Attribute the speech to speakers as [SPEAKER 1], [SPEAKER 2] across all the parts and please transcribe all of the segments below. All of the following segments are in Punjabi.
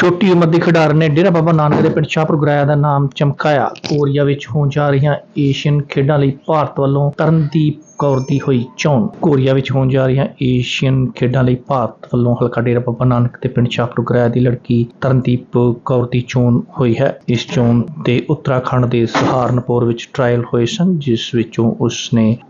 [SPEAKER 1] ਛੋਟੀ ਉਮਰ ਦੇ ਖਿਡਾਰੀ ਨੇ ਡੇਰਾ ਬਾਬਾ ਨਾਨਕ ਦੇ ਪਿੰਡ ਸ਼ਾਹਪੁਰ ਗੁਰਾਇਆ ਦਾ ਨਾਮ ਚਮਕਾਇਆ। ਕੋਰੀਆ ਵਿੱਚ ਹੋਣ ਜਾ ਰਹੀਆਂ ਏਸ਼ੀਅਨ ਖੇਡਾਂ ਲਈ ਭਾਰਤ ਵੱਲੋਂ ਤਰਨਦੀਪ ਕੌਰ ਦੀ ਹੋਈ ਚੋਣ। ਕੋਰੀਆ ਵਿੱਚ ਹੋਣ ਜਾ ਰਹੀਆਂ ਏਸ਼ੀਅਨ ਖੇਡਾਂ ਲਈ ਭਾਰਤ ਵੱਲੋਂ ਹਲਕਾ ਡੇਰਾ ਬਾਬਾ ਨਾਨਕ ਤੇ ਪਿੰਡ ਸ਼ਾਹਪੁਰ ਗਰਾਇਆ ਦੀ ਲੜਕੀ ਤਰਨਦੀਪ ਕੌਰ ਦੀ ਚੋਣ ਹੋਈ ਹੈ। ਇਸ ਚੋਣ ਤੇ ਉੱਤਰਾਖੰਡ ਦੇ ਸਹਾਰਨਪੁਰ ਵਿੱਚ ਟ੍ਰਾਇਲ ਹੋਏ ਸਨ, ਜਿਸ ਵਿੱਚੋਂ ਉਸ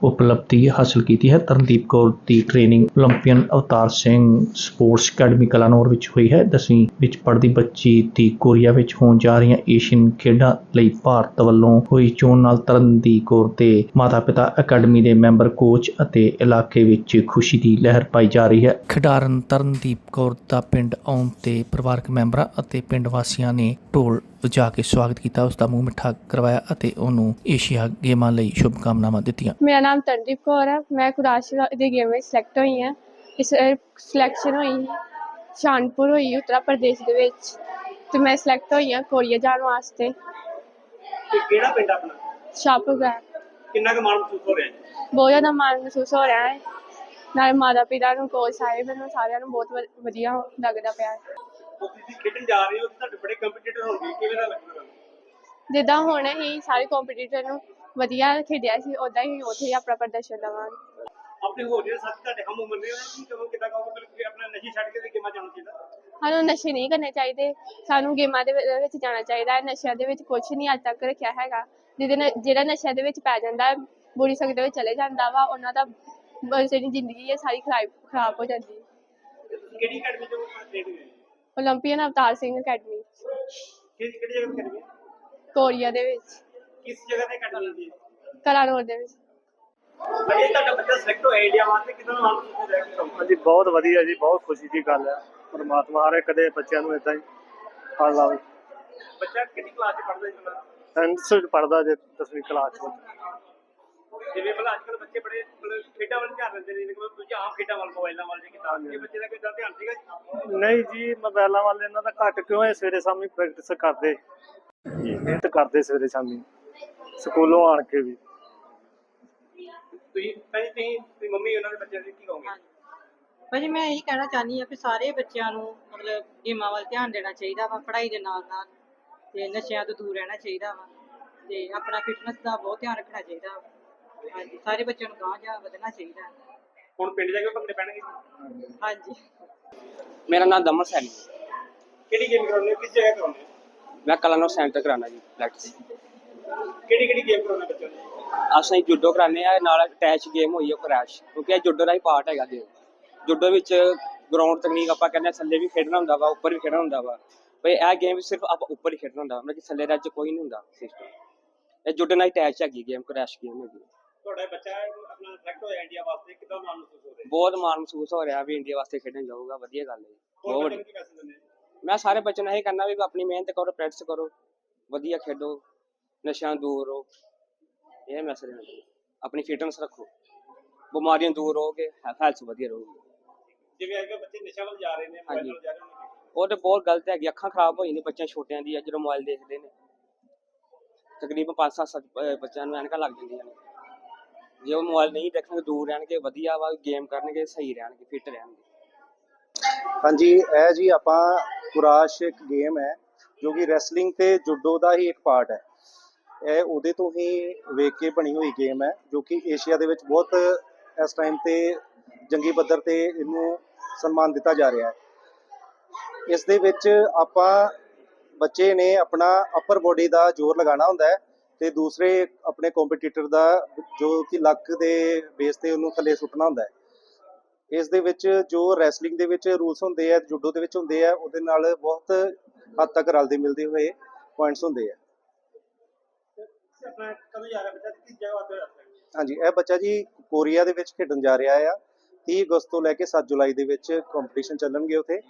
[SPEAKER 1] ਉਪਲਬਧੀ ਹਾਸਲ ਕੀਤੀ ਹੈ। ਤਰਨਦੀਪ ਕੌਰ ਦੀ ਟ੍ਰੇਨਿੰਗ 올림픽ਨ ਅਵਤਾਰ ਸਿੰਘ ਸਪੋਰਟਸ ਅਕੈਡਮੀ ਕਲਾਨੌਰ ਵਿੱਚ ਹੋਈ ਹੈ। 10ਵੀਂ ਵਿੱਚ ਪੜ੍ਹਦੀ ਬੱਚੀ ਦੀ ਕੋਰੀਆ ਵਿੱਚ ਹੋਣ ਜਾ ਰਹੀਆਂ ਏਸ਼ੀਅਨ ਖੇਡਾਂ ਲਈ ਭਾਰਤ ਵੱਲੋਂ ਹੋਈ ਚੋਣ ਨਾਲ ਤਰਨਦੀਪ ਕੌਰ ਤੇ ਮਾਤਾ-ਪਿਤਾ ਅਕੈਡਮੀ ਦੇ ਮੈਂਬਰ ਕੋਚ ਅਤੇ ਇਲਾਕੇ ਵਿੱਚ ਖੁਸ਼ੀ ਦੀ ਲਹਿਰ ਪਾਈ ਜਾ ਰਹੀ ਹੈ। ਖਿਡਾਰਨ ਤਰਨਦੀਪ ਕੌਰ ਦਾ ਪਿੰਡ ਆਉਣ ਤੇ ਪਰਿਵਾਰਕ ਮੈਂਬਰਾਂ ਅਤੇ ਪਿੰਡ ਵਾਸੀਆਂ ਨੇ ਢੋਲ ਵਜਾ ਕੇ ਸਵਾਗਤ ਕੀਤਾ। ਉਸ ਦਾ ਮੂੰਹ ਮਿੱਠਾ ਕਰਵਾਇਆ ਅਤੇ ਉਹਨੂੰ ਏਸ਼ੀਆ ਗੇਮਾਂ ਲਈ ਸ਼ੁਭ ਕਾਮਨਾਵਾਂ ਦਿੱਤੀਆਂ।
[SPEAKER 2] ਮੇਰਾ ਨਾਮ ਤਨਦੀਪ ਕੌਰ ਹੈ। ਮੈਂ ਕੁਰਾਸ਼ ਦੀ ਗੇਮ ਵਿੱਚ ਸਿਲੈਕਟ ਹੋਈ ਹਾਂ। ਇਸ ਸਿਲੈਕਸ਼ਨ ਹੋਈ ਸ਼ਾਨਪੁਰ ਹੋਈ ਉੱਤਰ ਪ੍ਰਦੇਸ਼ ਦੇ ਵਿੱਚ। ਤੇ ਮੈਂ ਸਿਲੈਕਟ ਹੋਈ ਹਾਂ ਕੋਰੀਆ ਜਾਣ ਵਾਸਤੇ।
[SPEAKER 3] ਤੇ ਕਿਹੜਾ ਪਿੰਡ ਆਪਣਾ?
[SPEAKER 2] ਸ਼ਾਹਪੁਰ
[SPEAKER 3] ਕਿੰਨਾ ਕੁ ਮਾਣ ਮਹਿਸੂਸ ਹੋ ਰਿਹਾ ਜੀ?
[SPEAKER 2] ਬਹੁਤ ਜ਼ਿਆਦਾ ਮਾਣ ਮਹਿਸੂਸ ਹੋ ਰਿਹਾ ਹੈ। ਨਾਲੇ ਮਾਤਾ ਪਿਤਾ ਨੂੰ ਕੋਚ ਸਾਹਿਬ ਮੈਨੂੰ ਸਾਰਿਆਂ ਨੂੰ ਬਹੁਤ ਵ- ਵਧੀਆ ਲੱਗਦਾ ਪਿਆ। ਹੈ
[SPEAKER 3] ਤੁਸੀਂ ਖੇਡਣ ਜਾ ਰਹੇ ਹੋ ਤੇ ਤੁਹਾਡੇ ਬੜੇ ਕੰਪੀਟੀਟਰ ਹੋਣਗੇ ਕਿਵੇਂ ਦਾ ਲੱਗਦਾ ਤੁਹਾਨੂੰ?
[SPEAKER 2] ਜਿੱਦਾਂ ਹੁਣ ਹੀ ਸਾਰੇ ਕੰਪੀਟੀਟਰ ਨੂੰ ਵਧੀਆ ਖੇਡਿਆ ਸੀ ਉਦਾਂ ਹੀ ਉੱਥੇ ਹੀ ਆਪਣਾ ਪ੍ਰਦਰਸ਼ਨ ਦੇਵਾਂਗੇ
[SPEAKER 3] ਆਪਣੇ ਹੋਰ ਜਿਹੜੇ ਸਾਥੀ ਤੁਹਾਡੇ ਹਮ ਉਮਰ ਨੇ ਉਹਨਾਂ ਨੂੰ ਕਦੋਂ ਕਿੱਦਾਂ ਕਹੋਗੇ ਬਿਲਕੁਲ ਆਪਣਾ ਨਸ਼ੇ ਛੱਡ ਕੇ ਤੇ ਗੇਮਾਂ ਜਾਣਾ ਚਾਹੀਦਾ?
[SPEAKER 2] ਸਾਨੂੰ ਨਸ਼ੇ ਨਹੀਂ ਕਰਨੇ ਚਾਹੀਦੇ। ਸਾਨੂੰ ਗੇਮਾਂ ਦੇ ਵਿੱਚ ਜਾਣਾ ਚਾਹੀਦਾ ਹੈ। ਨਸ਼ਿਆਂ ਦੇ ਵਿੱਚ ਕੁਝ ਨਹੀਂ ਅੱਜ ਤੱਕ ਰੱਖਿਆ ਹੈਗਾ। ਜਿਹਦੇ ਨਾਲ ਜਿਹੜਾ ਨਸ਼ਿਆਂ ਦੇ ਵਿੱਚ ਪੈ ਜਾਂਦਾ ਹੈ ਬੁਰੀ ਸੰਗਤ ਦੇ ਵਿੱਚ ਚਲੇ ਜਾਂਦਾ ਵਾ ਉਹਨਾਂ ਦਾ ਜਿਹੜੀ ਜ਼ਿੰਦਗੀ ਹੈ ਸਾਰੀ ਖਰਾਬ ਖਰਾਬ ਹੋ ਜਾਂਦੀ ਹੈ।
[SPEAKER 3] ਕਿਹੜੀ ਅਕੈਡਮੀ ਤੋਂ ਪੜ੍ਹਦੇ ਹੋ
[SPEAKER 2] 올림픽ਨ ਅਵਤਾਰ ਸਿੰਘ ਅਕੈਡਮੀ।
[SPEAKER 3] ਕਿਹੜੀ ਕਿਹੜੀ ਜਗ੍ਹਾ ਤੇ ਅਕੈਡਮੀ
[SPEAKER 2] ਕੋਰੀਆ ਦੇ ਵਿੱਚ।
[SPEAKER 3] ਕਿਸ ਜਗ੍ਹਾ ਤੇ ਅਕੈਡਮੀ ਹੁੰਦੀ ਹੈ?
[SPEAKER 2] ਕਲਾਨੌਰ ਦੇ ਵਿੱਚ।
[SPEAKER 3] ਅਜੇ ਤੁਹਾਡਾ ਬੱਚਾ ਸਿਲੈਕਟ ਹੋਇਆ ਇੰਡੀਆ ਵਾਸਤੇ ਕਿਦਾਂ ਆਨੰਦ ਹੋ
[SPEAKER 4] ਜੀ ਬਹੁਤ ਵਧੀਆ ਜੀ ਬਹੁਤ ਖੁਸ਼ੀ ਦੀ ਗੱਲ ਹੈ। ਪਰਮਾਤਮਾ ਹਰ ਇੱਕ ਦੇ ਬੱਚਿਆਂ ਨੂੰ ਇਦਾਂ ਹੀ ਫਲ ਲਾਵੇ।
[SPEAKER 3] ਬੱਚਾ ਕਿਹੜੀ ਕਲਾਸ ਚ ਪੜ੍ਹਦਾ ਜੀ ਤੁਹਾਡਾ?
[SPEAKER 4] ਸੈਂਸ ਪੜਦਾ ਜੇ 10ਵੀਂ ਕਲਾਸ ਵਿੱਚ
[SPEAKER 3] ਜਿਵੇਂ ਪਹਿਲਾਂ ਅੱਜ ਕੱਲ੍ਹ ਬੱਚੇ ਬੜੇ ਮਤਲਬ ਖੇਡਾਂ ਵੱਲ ਧਿਆਨ ਦਿੰਦੇ ਨੇ ਕਿ ਦੂਜੇ ਆਮ ਖੇਡਾਂ ਵੱਲ ਮੋਬਾਈਲਾਂ ਵੱਲ ਜੇ ਕਿਦਾਂ ਇਹ ਬੱਚੇ ਦਾ ਕੋਈ ਏਦਾਂ ਧਿਆਨ ਸੀਗਾ ਜੀ?
[SPEAKER 4] ਨਹੀਂ ਜੀ ਮੋਬਾਈਲਾਂ ਵਾਲੇ ਇਹਨਾਂ ਦਾ ਘੱਟ ਕਿਉਂ ਹੈ? ਸਵੇਰੇ ਸ਼ਾਮੀ ਪ੍ਰੈਕਟਿਸ ਕਰਦੇ। ਮਿਹਨਤ ਕਰਦੇ ਸਵੇਰੇ ਸ਼ਾਮੀ। ਸਕੂਲੋਂ ਆਣ ਕੇ ਵੀ।
[SPEAKER 3] ਤੁਸੀਂ ਪਹਿਲੇ ਤੁਸੀਂ ਤੁਸੀਂ ਮੰਮੀ ਉਹਨਾਂ ਦੇ ਬੱਚਿਆਂ ਦੀ ਕੀ ਕਹੋਗੇ?
[SPEAKER 5] ਭਾਜੀ ਮੈਂ ਇਹੀ ਕਹਿਣਾ ਚਾਹਨੀ ਆ ਕਿ ਸਾਰੇ ਬੱਚਿਆਂ ਨੂੰ ਮਤਲਬ ਗੇਮਾਂ ਵੱਲ ਧਿਆਨ ਦੇਣਾ ਚਾਹੀਦਾ ਵਾ ਪੜ੍ਹਾਈ ਦੇ ਨਾਲ ਨਾਲ ਤੇ ਨਸ਼ਿਆਂ ਤੋਂ ਦੂਰ ਰਹਿਣਾ ਚਾਹੀਦਾ ਵਾ ਤੇ ਆਪਣਾ ਫਿਟਨੈਸ ਦਾ ਬਹੁਤ ਧਿਆਨ ਰੱਖਣਾ ਚਾਹੀਦਾ ਵਾ। ਹਾਂਜੀ ਸਾਰੇ ਬੱਚਿਆਂ ਨੂੰ ਗਾਂਹ ਜਾ ਵਧਣਾ ਚਾਹੀਦਾ। ਹੈ।
[SPEAKER 3] ਹੁਣ ਪਿੰਡ ਜਾ ਕੇ ਭੰਗੜੇ ਪੈਣਗੇ?
[SPEAKER 5] ਹਾਂਜੀ।
[SPEAKER 6] ਮੇਰਾ ਨਾਮ ਦਮਨ ਸੈਣੀ।
[SPEAKER 3] ਕਿਹੜੀ ਗੇਮ ਕਰਾਉਂਦੇ ਹੋ? ਕਿਸ ਜਗ੍ਹਾ ਕਰਾਉਂਦੇ ਹੋ?
[SPEAKER 6] ਮੈਂ ਕਲਾਨੌਰ ਸੈਂਟਰ ਕਰਾਣਾ ਜੀ ਪ੍ਰੈਕਟਿਸ
[SPEAKER 3] ਕਿਹੜੀ ਕਿਹੜੀ ਗੇਮ ਕਰਾਉਂਦੇ ਬੱਚਿਆਂ ਨੂੰ?
[SPEAKER 6] ਅਸੀਂ ਜੁੱਡੋ ਕਰਾਨੇ ਆ ਨਾਲ ਅਟੈਚ ਗੇਮ ਹੋਈ ਹੈ ਕ੍ਰੈਸ਼ ਕਿਉਂਕਿ ਇਹ ਜੁੱਡੋ ਦਾ ਹੀ ਪਾਰਟ ਹੈਗਾ ਗੇਮ ਜੁੱਡੋ ਵਿੱਚ ਗਰਾਊਂਡ ਤਕਨੀਕ ਆਪਾਂ ਕਹਿੰਦੇ ਆ ਥੱਲੇ ਵੀ ਖੇਡਣਾ ਹੁੰਦਾ ਵਾ ਉੱਪਰ ਵੀ ਖੇਡਣਾ ਹੁੰਦਾ ਵਾ। ਬਈ ਇਹ ਗੇਮ ਸਿਰਫ ਆਪਾਂ ਉੱਪਰ ਹੀ ਖੇਡਣਾ ਹੁੰਦਾ ਮਤਲਬ ਕਿ ਥੱਲੇ ਰੱਜ ਕੋਈ ਨਹੀਂ ਹੁੰਦਾ ਸਿਸਟਮ ਇਹ ਜੁੱਡੋ ਨਾਲ ਅਟੈਚ ਹੈਗੀ ਗੇਮ ਕ੍ਰੈਸ਼ ਗੇਮ ਹੈਗੀ
[SPEAKER 3] ਤੁਹਾਡਾ ਬੱਚਾ ਆਪਣਾ ਸਿਲੈਕਟ ਹੋਇਆ ਇੰਡੀਆ ਵਾਸਤੇ ਕਿਦਾਂ ਮਾਣ ਮਹਿਸੂਸ ਹੋ ਰਿਹਾ?
[SPEAKER 6] ਬਹੁਤ ਮਾਣ ਮਹਿਸੂਸ ਹੋ ਰਿਹਾ ਵੀ ਇੰਡੀਆ ਵਾਸਤੇ ਖੇਡਣ ਜਾਊਗਾ ਵਧੀਆ ਗੱਲ ਹੈ। ਬਹੁਤ ਵੱਡੀ? ਮੈਂ ਸਾਰੇ ਬੱਚਿਆਂ ਨੂੰ ਇਹ ਕਹਿੰਦਾ ਵੀ ਆਪਣੀ ਮਿਹਨਤ ਕਰੋ ਪ੍ਰੈਕਟਿਸ ਕਰੋ ਵਧੀਆ ਖੇਡੋ ਨਸ਼ਿਆਂ ਦੂਰ ਰਹੋ। ਇਹ ਮੈਸੇਜ ਹੈ। ਆਪਣੀ ਫਿਟਨੈਸ ਰੱਖੋ। ਬਿਮਾਰੀਆਂ ਦੂਰ ਰਹੋਗੇ ਹੈਲਥ ਵਧੀਆ ਰਹੂਗੀ।
[SPEAKER 3] ਜਿਵੇਂ ਅੱਜ ਕੱਲ੍ਹ ਬੱਚੇ ਨਸ਼ਾ ਵੱਲ ਜਾ ਰਹੇ ਨੇ ਮੋਬਾਈਲ
[SPEAKER 6] ਹਾਂਜੀ।
[SPEAKER 3] ਵੱਲ ਜਾ ਰਹੇ ਨੇ।
[SPEAKER 6] ਉਹ ਤੇ ਬਹੁਤ ਗਲਤ ਹੈਗੀ ਅੱਖਾਂ ਖਰਾਬ ਹੋ ਜਾਂਦੀਆਂ ਬੱਚਿਆਂ ਛੋਟਿਆਂ ਦੀ ਜਦੋਂ ਮੋਬਾਈਲ ਦੇਖਦੇ ਨੇ। ਤਕਰੀਬਨ 5-7 ਬੱਚਿਆਂ ਨੂੰ ਐਨਕਾਂ ਲੱਗ ਜਾਂਦੀਆਂ ਨੇ। ਜੇ ਉਹ ਮੋਬਾਈਲ ਨਹੀਂ ਦੇਖਣਗੇ ਦੂਰ ਰਹਿਣਗੇ ਵਧੀਆ ਵਾ ਗੇਮ ਕਰਨਗੇ ਸਹੀ ਰਹਿਣਗੇ ਫਿੱਟ ਰਹਿਣਗੇ।
[SPEAKER 7] ਹਾਂਜੀ ਇਹ ਜੀ ਆਪਾਂ ਕੁਰਾਸ਼ ਇੱਕ ਗੇਮ ਹੈ ਜੋ ਕਿ ਰੈਸਲਿੰਗ ਤੇ ਜੁਡੋ ਦਾ ਹੀ ਇੱਕ ਪਾਰਟ ਹੈ। ਇਹ ਉਹਦੇ ਤੋਂ ਹੀ ਵੇਖ ਕੇ ਬਣੀ ਹੋਈ ਗੇਮ ਹੈ ਜੋ ਕਿ ਏਸ਼ੀਆ ਦੇ ਵਿੱਚ ਬਹੁਤ ਇਸ ਟਾਈਮ ਤੇ ਜੰਗੀ ਪੱਧਰ ਤੇ ਇਹਨੂੰ ਸਨਮਾਨ ਦਿੱਤਾ ਜਾ ਰਿਹਾ ਹੈ। ਇਸ ਦੇ ਵਿੱਚ ਆਪਾਂ ਬੱਚੇ ਨੇ ਆਪਣਾ ਅਪਰ ਬੋਡੀ ਦਾ ਜ਼ੋਰ ਲਗਾਉਣਾ ਹੁੰਦਾ ਹੈ ਤੇ ਦੂਸਰੇ ਆਪਣੇ ਕੰਪੀਟੀਟਰ ਦਾ ਜੋ ਕਿ ਲੱਕ ਦੇ ਬੇਸ ਤੇ ਉਹਨੂੰ ਥੱਲੇ ਸੁੱਟਣਾ ਹੁੰਦਾ ਹੈ। ਇਸ ਦੇ ਵਿੱਚ ਜੋ ਰੈਸਲਿੰਗ ਦੇ ਵਿੱਚ ਰੂਲਸ ਹੁੰਦੇ ਆ ਜੂਡੋ ਦੇ ਵਿੱਚ ਹੁੰਦੇ ਆ ਉਹਦੇ ਨਾਲ ਬਹੁਤ ਹੱਦ ਤੱਕ ਰਲਦੇ ਮਿਲਦੇ ਹੋਏ ਪੁਆਇੰਟਸ ਹੁੰਦੇ ਆ। ਹਾਂਜੀ ਇਹ ਬੱਚਾ ਜੀ ਕੋਰੀਆ ਦੇ ਵਿੱਚ ਖੇਡਣ ਜਾ ਰਿਹਾ ਆ। 30 ਅਗਸਤ ਤੋਂ ਲੈ ਕੇ 7 ਜੁਲਾਈ ਦੇ ਵਿੱਚ ਕੰਪੀਟੀਸ਼ਨ ਚੱਲਣਗੇ ਉਥੇ।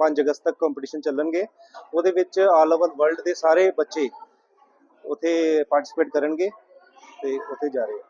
[SPEAKER 7] 5 ਅਗਸਤ ਤੱਕ ਕੰਪੀਟੀਸ਼ਨ ਚੱਲਣਗੇ। ਉਹਦੇ ਵਿੱਚ ਆਲ ਓਵਰ ਵਰਲਡ ਦੇ ਸਾਰੇ ਬੱਚੇ ਉਥੇ ਪਾਰਟਿਸਿਪੇਟ ਕਰਨਗੇ ਤੇ ਉਥੇ ਜਾ ਰਹੇ ਆ।